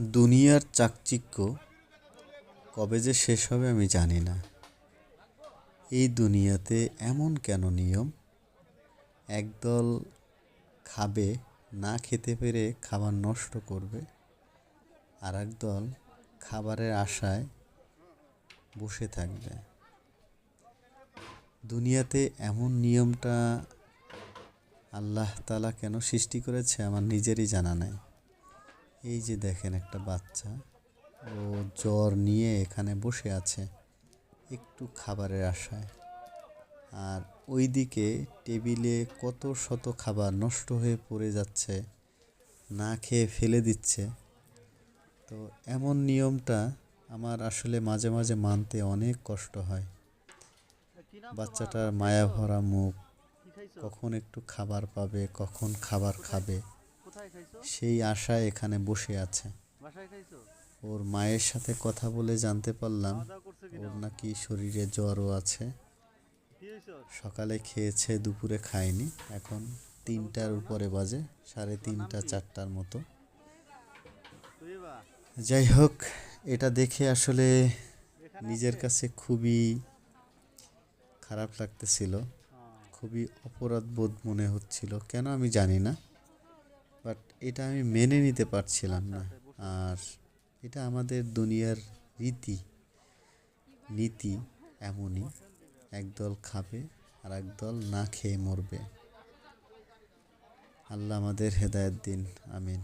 দুনিয়ার চাকচিক্য কবে যে শেষ হবে আমি জানি না। এই দুনিয়াতে এমন কেন নিয়ম? একদল খাবে, না খেতে পেরে খাবার নষ্ট করবে আর একদল খাবারের আশায় বসে থাকবে। দুনিয়াতে এমন নিয়মটা আল্লাহ তালা কেন সৃষ্টি করেছে আমার নিজেরই জানা নাই। এই যে দেখেন একটা বাচ্চা, ও জ্বর নিয়ে এখানে বসে আছে একটু খাবারের আশায়। আর ওইদিকে টেবিলে কত শত খাবার নষ্ট হয়ে পড়ে যাচ্ছে, না খেয়ে ফেলে দিচ্ছে। তো এমন নিয়মটা আমার আসলে মাঝে মাঝে মানতে অনেক কষ্ট হয়। বাচ্চাটার মায়া ভরা মুখ, কখন একটু খাবার পাবে, কখন খাবার খাবে। সেই আশায় এখানে বসে আছে। ওর মায়ের সাথে কথা বলে জানতে পারলাম ওর নাকি শরীরে জ্বরও আছে। সকালে খেয়েছে দুপুরে খায়নি। এখন তিনটার উপরে বাজে সাড়ে তিনটা চারটার মতো। যাই হোক এটা দেখে আসলে নিজের কাছে খুবই খারাপ লাগতেছিল। খুবই অপরাধ বোধ মনে হচ্ছিল। কেন আমি জানি না। বাট এটা আমি মেনে নিতে পারছিলাম না। আর এটা আমাদের দুনিয়ার রীতি। নীতি এমনই, একদল খাবে আর একদল না খেয়ে মরবে। আল্লাহ আমাদের হেদায়ত দিন। আমিন।